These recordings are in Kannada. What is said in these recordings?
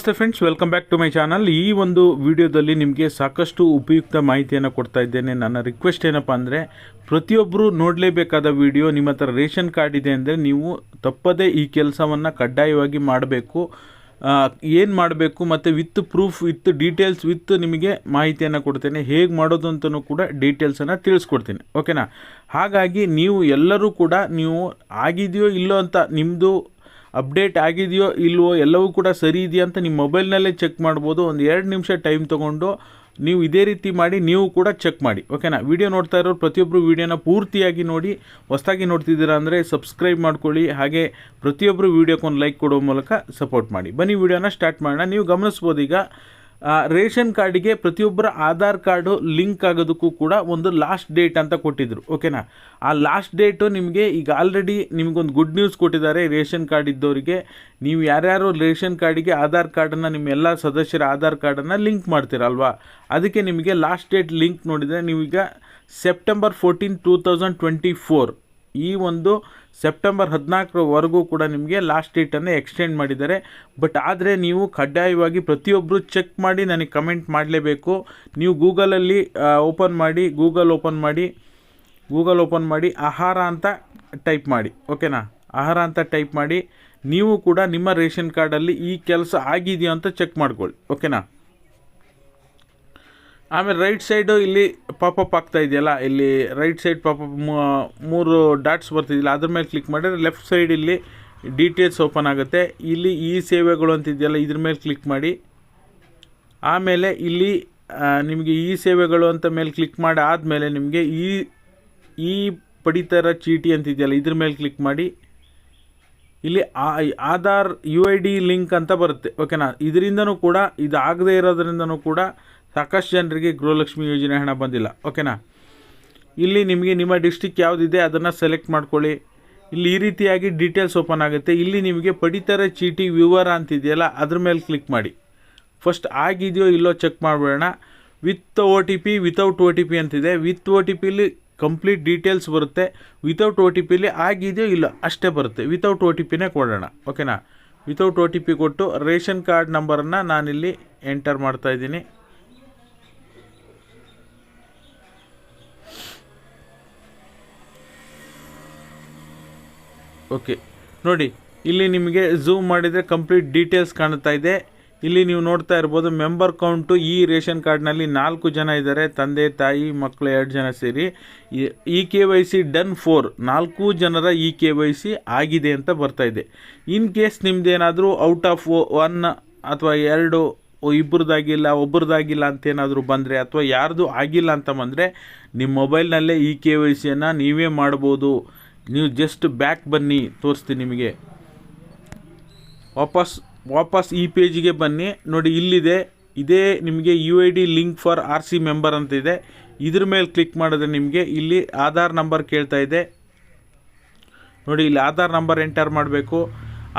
ನಮಸ್ತೆ friends welcome back to my channel ಈ ಒಂದು ವಿಡಿಯೋದಲ್ಲಿ ನಿಮಗೆ ಸಾಕಷ್ಟು ಉಪಯುಕ್ತ ಮಾಹಿತಿಯನ್ನು ಕೊಡ್ತಾ ಇದ್ದೇನೆ. ನನ್ನ ರಿಕ್ವೆಸ್ಟ್ ಏನಪ್ಪ ಅಂದರೆ ಪ್ರತಿಯೊಬ್ಬರು ನೋಡಲೇಬೇಕಾದ ವಿಡಿಯೋ ನಿಮ್ಮ ಹತ್ರ ರೇಷನ್ ಕಾರ್ಡ್ ಇದೆ ಅಂದರೆ ನೀವು ತಪ್ಪದೇ ಈ ಕೆಲಸವನ್ನು ಕಡ್ಡಾಯವಾಗಿ ಮಾಡಬೇಕು. ಏನು ಮಾಡಬೇಕು ಮತ್ತು with proof with details with ನಿಮಗೆ ಮಾಹಿತಿಯನ್ನು ಕೊಡ್ತೇನೆ. ಹೇಗೆ ಮಾಡೋದು ಅಂತಲೂ ಕೂಡ ಡೀಟೇಲ್ಸನ್ನು ತಿಳಿಸ್ಕೊಡ್ತೀನಿ. ಓಕೆನಾ ಹಾಗಾಗಿ ನೀವು ಎಲ್ಲರೂ ಕೂಡ ನೀವು ಆಗಿದೆಯೋ ಇಲ್ಲೋ ಅಂತ ನಿಮ್ಮದು ಅಪ್ಡೇಟ್ ಆಗಿದೆಯೋ ಇಲ್ವೋ ಎಲ್ಲವೂ ಕೂಡ ಸರಿ ಇದೆಯಾ ಅಂತ ನಿಮ್ಮ ಮೊಬೈಲ್ನಲ್ಲೇ ಚೆಕ್ ಮಾಡ್ಬೋದು. ಒಂದು ಎರಡು ನಿಮಿಷ ಟೈಮ್ ತೊಗೊಂಡು ನೀವು ಇದೇ ರೀತಿ ಮಾಡಿ ನೀವು ಕೂಡ ಚೆಕ್ ಮಾಡಿ. ಓಕೆನಾ? ವಿಡಿಯೋ ನೋಡ್ತಾ ಇರೋರು ಪ್ರತಿಯೊಬ್ಬರು ವಿಡಿಯೋನ ಪೂರ್ತಿಯಾಗಿ ನೋಡಿ, ಹೊಸದಾಗಿ ನೋಡ್ತಿದ್ದೀರಾ ಅಂದರೆ ಸಬ್ಸ್ಕ್ರೈಬ್ ಮಾಡ್ಕೊಳ್ಳಿ. ಹಾಗೆ ಪ್ರತಿಯೊಬ್ಬರು ವಿಡಿಯೋಕ್ಕೊಂದು ಲೈಕ್ ಕೊಡೋ ಮೂಲಕ ಸಪೋರ್ಟ್ ಮಾಡಿ. ಬನ್ನಿ, ವಿಡಿಯೋನ ಸ್ಟಾರ್ಟ್ ಮಾಡೋಣ. ನೀವು ಗಮನಿಸ್ಬೋದು ಈಗ ರೇಷನ್ ಕಾರ್ಡಿಗೆ ಪ್ರತಿಯೊಬ್ಬರ ಆಧಾರ್ ಕಾರ್ಡು ಲಿಂಕ್ ಆಗೋದಕ್ಕೂ ಕೂಡ ಒಂದು ಲಾಸ್ಟ್ ಡೇಟ್ ಅಂತ ಕೊಟ್ಟಿದ್ದರು ಓಕೆನಾ ಆ ಲಾಸ್ಟ್ ಡೇಟು ನಿಮಗೆ ಈಗ ಆಲ್ರೆಡಿ ನಿಮಗೊಂದು ಗುಡ್ ನ್ಯೂಸ್ ಕೊಟ್ಟಿದ್ದಾರೆ, ರೇಷನ್ ಕಾರ್ಡ್ ಇದ್ದವರಿಗೆ. ನೀವು ಯಾರ್ಯಾರು ರೇಷನ್ ಕಾರ್ಡಿಗೆ ಆಧಾರ್ ಕಾರ್ಡನ್ನು ನಿಮ್ಮ ಎಲ್ಲ ಸದಸ್ಯರ ಆಧಾರ್ ಕಾರ್ಡನ್ನು ಲಿಂಕ್ ಮಾಡ್ತೀರಲ್ವಾ ಅದಕ್ಕೆ ನಿಮಗೆ ಲಾಸ್ಟ್ ಡೇಟ್ ಲಿಂಕ್ ನೋಡಿದರೆ ನೀವೀಗ September fourteen two thousand twenty four ಈ ಒಂದು ಸೆಪ್ಟೆಂಬರ್ ಹದಿನಾಲ್ಕರವರೆಗೂ ಕೂಡ ನಿಮಗೆ ಲಾಸ್ಟ್ ಡೇಟನ್ನು ಎಕ್ಸ್ಟೆಂಡ್ ಮಾಡಿದ್ದಾರೆ. ಬಟ್ ಆದರೆ ನೀವು ಕಡ್ಡಾಯವಾಗಿ ಪ್ರತಿಯೊಬ್ಬರು ಚೆಕ್ ಮಾಡಿ ನನಗೆ ಕಮೆಂಟ್ ಮಾಡಲೇಬೇಕು. ನೀವು ಗೂಗಲಲ್ಲಿ ಓಪನ್ ಮಾಡಿ, ಗೂಗಲ್ ಓಪನ್ ಮಾಡಿ, ಗೂಗಲ್ ಓಪನ್ ಮಾಡಿ ಆಹಾರ ಅಂತ ಟೈಪ್ ಮಾಡಿ ಓಕೆನಾ ಆಹಾರ ಅಂತ ಟೈಪ್ ಮಾಡಿ, ನೀವು ಕೂಡ ನಿಮ್ಮ ರೇಷನ್ ಕಾರ್ಡಲ್ಲಿ ಈ ಕೆಲಸ ಆಗಿದೆಯೋ ಅಂತ ಚೆಕ್ ಮಾಡ್ಕೊಳ್ಳಿ ಓಕೆನಾ ಆಮೇಲೆ ರೈಟ್ ಸೈಡು ಇಲ್ಲಿ ಪಾಪಪ್ ಆಗ್ತಾ ಇದೆಯಲ್ಲ, ಇಲ್ಲಿ ರೈಟ್ ಸೈಡ್ ಪಾಪಪ್ ಮೂರು ಡಾಟ್ಸ್ ಬರ್ತಿದ್ದಿಲ್ಲ, ಅದ್ರ ಮೇಲೆ ಕ್ಲಿಕ್ ಮಾಡಿದ್ರೆ ಲೆಫ್ಟ್ ಸೈಡ್ ಇಲ್ಲಿ ಡೀಟೇಲ್ಸ್ ಓಪನ್ ಆಗುತ್ತೆ. ಇಲ್ಲಿ ಈ ಸೇವೆಗಳು ಅಂತಿದೆಯಲ್ಲ ಇದ್ರ ಮೇಲೆ ಕ್ಲಿಕ್ ಮಾಡಿ. ಆಮೇಲೆ ಇಲ್ಲಿ ನಿಮಗೆ ಈ ಸೇವೆಗಳು ಅಂತ ಮೇಲೆ ಕ್ಲಿಕ್ ಮಾಡಿ, ಆದಮೇಲೆ ನಿಮಗೆ ಈ ಈ ಪಡಿತರ ಚೀಟಿ ಅಂತಿದೆಯಲ್ಲ ಇದ್ರ ಮೇಲೆ ಕ್ಲಿಕ್ ಮಾಡಿ. ಇಲ್ಲಿ Aadhaar U I D link ಅಂತ ಬರುತ್ತೆ ಓಕೆನಾ ಇದರಿಂದನೂ ಕೂಡ ಇದು ಆಗದೇ ಇರೋದ್ರಿಂದನೂ ಕೂಡ ಸಾಕಷ್ಟು ಜನರಿಗೆ ಗೃಹಲಕ್ಷ್ಮಿ ಯೋಜನೆ ಹಣ ಬಂದಿಲ್ಲ. ಓಕೆನಾ? ಇಲ್ಲಿ ನಿಮಗೆ ನಿಮ್ಮ ಡಿಸ್ಟಿಕ್ ಯಾವುದಿದೆ ಅದನ್ನು ಸೆಲೆಕ್ಟ್ ಮಾಡ್ಕೊಳ್ಳಿ. ಇಲ್ಲಿ ಈ ರೀತಿಯಾಗಿ ಡೀಟೇಲ್ಸ್ ಓಪನ್ ಆಗುತ್ತೆ. ಇಲ್ಲಿ ನಿಮಗೆ ಪಡಿತರ, ಚೀಟಿ, ವಿವರ ಅಂತಿದೆಯಲ್ಲ, ಅದ್ರ ಮೇಲೆ ಕ್ಲಿಕ್ ಮಾಡಿ. ಫಸ್ಟ್ ಆಗಿದೆಯೋ ಇಲ್ಲೋ ಚೆಕ್ ಮಾಡಿಬಿಡೋಣ. With O T P without O T P ಅಂತಿದೆ. ವಿತ್ ಓ ಟಿ ಪಿಲಿ ಕಂಪ್ಲೀಟ್ ಡೀಟೇಲ್ಸ್ ಬರುತ್ತೆ. ವಿತೌಟ್ ಒ ಟಿ ಪಿಲಿ ಆಗಿದೆಯೋ ಇಲ್ಲ ಅಷ್ಟೇ ಬರುತ್ತೆ. ವಿತೌಟ್ ಒ ಟಿ ಪಿನೇ ಕೊಡೋಣ. ಓಕೆನಾ? ವಿತೌಟ್ ಒ ಟಿ ಪಿ ಕೊಟ್ಟು ರೇಷನ್ ಕಾರ್ಡ್ ನಂಬರನ್ನು ನಾನಿಲ್ಲಿ ಎಂಟರ್ ಮಾಡ್ತಾ ಓಕೆ. ನೋಡಿ, ಇಲ್ಲಿ ನಿಮಗೆ ಝೂಮ್ ಮಾಡಿದರೆ ಕಂಪ್ಲೀಟ್ ಡೀಟೇಲ್ಸ್ ಕಾಣ್ತಾ ಇದೆ. ಇಲ್ಲಿ ನೀವು ನೋಡ್ತಾ ಇರ್ಬೋದು ಮೆಂಬರ್ ಕೌಂಟು ಈ ರೇಷನ್ ಕಾರ್ಡ್ನಲ್ಲಿ ನಾಲ್ಕು ಜನ ಇದ್ದಾರೆ. ತಂದೆ, ತಾಯಿ ಮಕ್ಕಳು ಎರಡು ಜನ ಸೇರಿ. E K Y C done four ನಾಲ್ಕು ಜನರ ಇ ಕೆ ವೈ ಸಿ ಆಗಿದೆ ಅಂತ ಬರ್ತಾ ಇದೆ. ಇನ್ ಕೇಸ್ ನಿಮ್ಮದೇನಾದರೂ ಔಟ್ ಆಫ್ ಒನ್ ಅಥವಾ ಎರಡು ಇಬ್ಬರದಾಗಿಲ್ಲ ಒಬ್ಬರದಾಗಿಲ್ಲ ಅಂತೇನಾದರೂ ಬಂದರೆ ಅಥವಾ ಯಾರ್ದು ಆಗಿಲ್ಲ ಅಂತ ಬಂದರೆ, ನಿಮ್ಮ ಮೊಬೈಲ್ನಲ್ಲೇ ಇ ಕೆ ವೈ ಸಿಯನ್ನು ನೀವೇ ಮಾಡ್ಬೋದು. ನೀವು ಜಸ್ಟ್ ಬ್ಯಾಕ್ ಬನ್ನಿ, ತೋರಿಸ್ತೀನಿ ನಿಮಗೆ. ವಾಪಸ್ ವಾಪಸ್ ಈ ಪೇಜಿಗೆ ಬನ್ನಿ. ನೋಡಿ, ಇಲ್ಲಿದೆ. ಇದೇ ನಿಮಗೆ U I D link for R C member ಅಂತ ಇದೆ. ಇದ್ರ ಮೇಲೆ ಕ್ಲಿಕ್ ಮಾಡಿದ್ರೆ ನಿಮಗೆ ಇಲ್ಲಿ ಆಧಾರ್ ನಂಬರ್ ಕೇಳ್ತಾ ಇದೆ. ನೋಡಿ, ಇಲ್ಲಿ ಆಧಾರ್ ನಂಬರ್ ಎಂಟರ್ ಮಾಡಬೇಕು.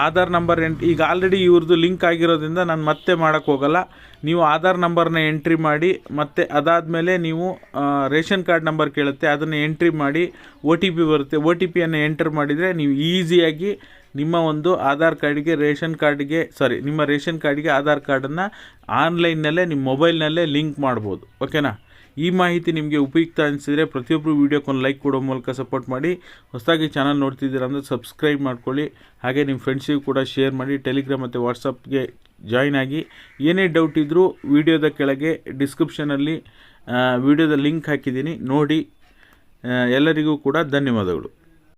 ಆಧಾರ್ ನಂಬರ್ ಎಂಟ್, ಈಗ ಆಲ್ರೆಡಿ ಇವ್ರದ್ದು ಲಿಂಕ್ ಆಗಿರೋದ್ರಿಂದ ನಾನು ಮತ್ತೆ ಮಾಡೋಕ್ಕೆ ಹೋಗಲ್ಲ. ನೀವು ಆಧಾರ್ ನಂಬರ್ನ ಎಂಟ್ರಿ ಮಾಡಿ, ಮತ್ತು ಅದಾದಮೇಲೆ ನೀವು ರೇಷನ್ ಕಾರ್ಡ್ ನಂಬರ್ ಕೇಳುತ್ತೆ, ಅದನ್ನು ಎಂಟ್ರಿ ಮಾಡಿ ಒ ಟಿ ಪಿ ಬರುತ್ತೆ. ಒ ಟಿ ಪಿಯನ್ನು ಎಂಟರ್ ಮಾಡಿದರೆ ನೀವು ಈಸಿಯಾಗಿ ನಿಮ್ಮ ಒಂದು ಆಧಾರ್ ಕಾರ್ಡಿಗೆ, ರೇಷನ್ ಕಾರ್ಡ್ಗೆ ಸಾರಿ ನಿಮ್ಮ ರೇಷನ್ ಕಾರ್ಡಿಗೆ ಆಧಾರ್ ಕಾರ್ಡನ್ನು ಆನ್ಲೈನ್ನಲ್ಲೇ ನಿಮ್ಮ ಮೊಬೈಲ್ನಲ್ಲೇ ಲಿಂಕ್ ಮಾಡ್ಬೋದು. ಓಕೆನಾ ಈ ಮಾಹಿತಿ ನಿಮಗೆ ಉಪಯುಕ್ತ ಅನಿಸಿದರೆ ಪ್ರತಿಯೊಬ್ಬರು ವೀಡಿಯೋಕ್ಕೊಂದು ಲೈಕ್ ಕೊಡೋ ಮೂಲಕ ಸಪೋರ್ಟ್ ಮಾಡಿ. ಹೊಸದಾಗಿ ಚಾನಲ್ ನೋಡ್ತಿದ್ದೀರಾ ಅಂದರೆ ಸಬ್ಸ್ಕ್ರೈಬ್ ಮಾಡ್ಕೊಳ್ಳಿ. ಹಾಗೆ ನಿಮ್ಮ ಫ್ರೆಂಡ್ಸಿಗೂ ಕೂಡ ಶೇರ್ ಮಾಡಿ ಟೆಲಿಗ್ರಾಮ್ ಮತ್ತು ವಾಟ್ಸಪ್ಗೆ ಜಾಯ್ನ್ ಆಗಿ. ಏನೇ ಡೌಟ್ ಇದ್ದರೂ ವೀಡಿಯೋದ ಕೆಳಗೆ ಡಿಸ್ಕ್ರಿಪ್ಷನಲ್ಲಿ ವಿಡಿಯೋದ ಲಿಂಕ್ ಹಾಕಿದ್ದೀನಿ. ನೋಡಿ ಎಲ್ಲರಿಗೂ ಕೂಡ ಧನ್ಯವಾದಗಳು.